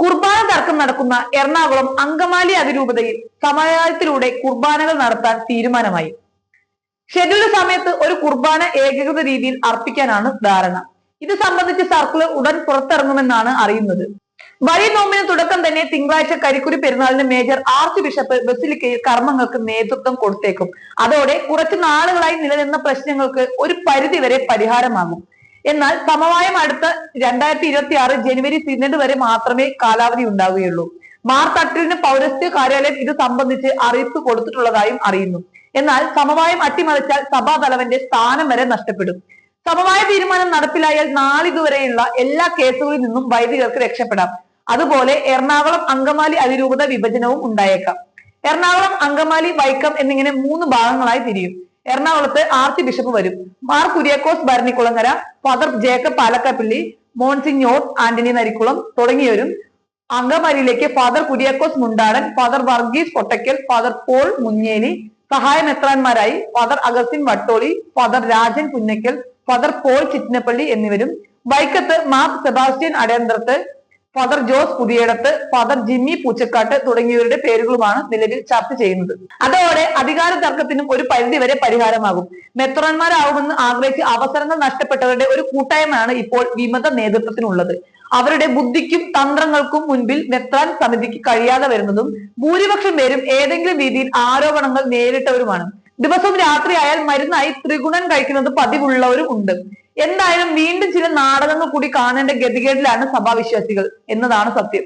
കുർബാന തർക്കം നടക്കുന്ന എറണാകുളം അങ്കമാലി അതിരൂപതയിൽ സമയത്തിലൂടെ കുർബാനകൾ നടത്താൻ തീരുമാനമായി. ഷെഡ്യൂൾ സമയത്ത് ഒരു കുർബാന ഏകീകൃത രീതിയിൽ അർപ്പിക്കാനാണ് ധാരണ. ഇത് സംബന്ധിച്ച് സർക്കുലർ ഉടൻ പുറത്തിറങ്ങുമെന്നാണ് അറിയുന്നത്. വലിയ നോമ്പിന് തുടക്കം തന്നെ തിങ്കളാഴ്ച കരിക്കുരി പെരുന്നാളിന് മേജർ ആർച്ച് ബിഷപ്പ് ബസിലിക്കയിൽ കർമ്മങ്ങൾക്ക് നേതൃത്വം കൊടുത്തേക്കും. അതോടെ കുറച്ചു നാളുകളായി നിലനിന്ന പ്രശ്നങ്ങൾക്ക് ഒരു പരിധിവരെ പരിഹാരമാകും. എന്നാൽ സമവായം അടുത്ത രണ്ടായിരത്തി ഇരുപത്തി ആറ് ജനുവരി സിനഡ് വരെ മാത്രമേ കാലാവധി ഉണ്ടാവുകയുള്ളൂ. മാർച്ച് അട്ടിന് പൗരസ്ത്യ കാര്യാലയം ഇത് സംബന്ധിച്ച് അറിയിപ്പ് കൊടുത്തിട്ടുള്ളതായും അറിയുന്നു. എന്നാൽ സമവായം അട്ടിമറിച്ചാൽ സഭാ തലവന്റെ സ്ഥാനം വരെ നഷ്ടപ്പെടും. സമവായ തീരുമാനം നടപ്പിലായാൽ നാളിതുവരെയുള്ള എല്ലാ കേസുകളിൽ നിന്നും വൈദികർക്ക് രക്ഷപ്പെടാം. അതുപോലെ എറണാകുളം അങ്കമാലി അതിരൂപത വിഭജനവും ഉണ്ടായേക്കാം. എറണാകുളം അങ്കമാലി വൈക്കം എന്നിങ്ങനെ മൂന്ന് ഭാഗങ്ങളായി തിരിയും. എറണാകുളത്ത് ആർച്ച് ബിഷപ്പ് വരും. Mar Kuriakose Bharanikulangara father Jacob Palakkappilly monsignor Antony Narikulam തുടങ്ങിയവരും അങ്കമാലിയിലേക്ക് father Kuriakose Mundadan father Varghese Kottackal father Paul Muncheli സഹായമെത്രാന്മാരായി father Augustine Vattoly father Rajan Punnakkal father Paul Chittinappilly എന്നിവരും. വൈക്കത്ത് Mar Sebastian Adayanthrath father Jose Puthiyadath father Jimmy Poochakkatt തുടങ്ങിയവരുടെ പേരുകളുമാണ് നിലവിൽ ചർച്ച ചെയ്യുന്നത്. അതോടെ അധികാര തർക്കത്തിനും ഒരു പരിധി വരെ പരിഹാരമാകും. മെത്രാന്മാരാവുമെന്ന് ആഗ്രഹിച്ച് അവസരങ്ങൾ നഷ്ടപ്പെട്ടവരുടെ ഒരു കൂട്ടായ്മയാണ് ഇപ്പോൾ വിമത നേതൃത്വത്തിനുള്ളത്. അവരുടെ ബുദ്ധിക്കും തന്ത്രങ്ങൾക്കും മുൻപിൽ മെത്രാൻ സമിതിക്ക് കഴിയാതെ വരുന്നതും ഭൂരിപക്ഷം പേരും ഏതെങ്കിലും രീതിയിൽ ആരോപണങ്ങൾ നേരിട്ടവരുമാണ്. ദിവസവും രാത്രിയായാൽ മരുന്നായി ത്രിഗുണൻ കഴിക്കുന്നത് പതിവുള്ളവരും ഉണ്ട്. എന്തായാലും വീണ്ടും ചില നാടകങ്ങൾ കൂടി കാണേണ്ട ഗതികേടിലാണ് സഭാവിശ്വാസികൾ എന്നതാണ് സത്യം.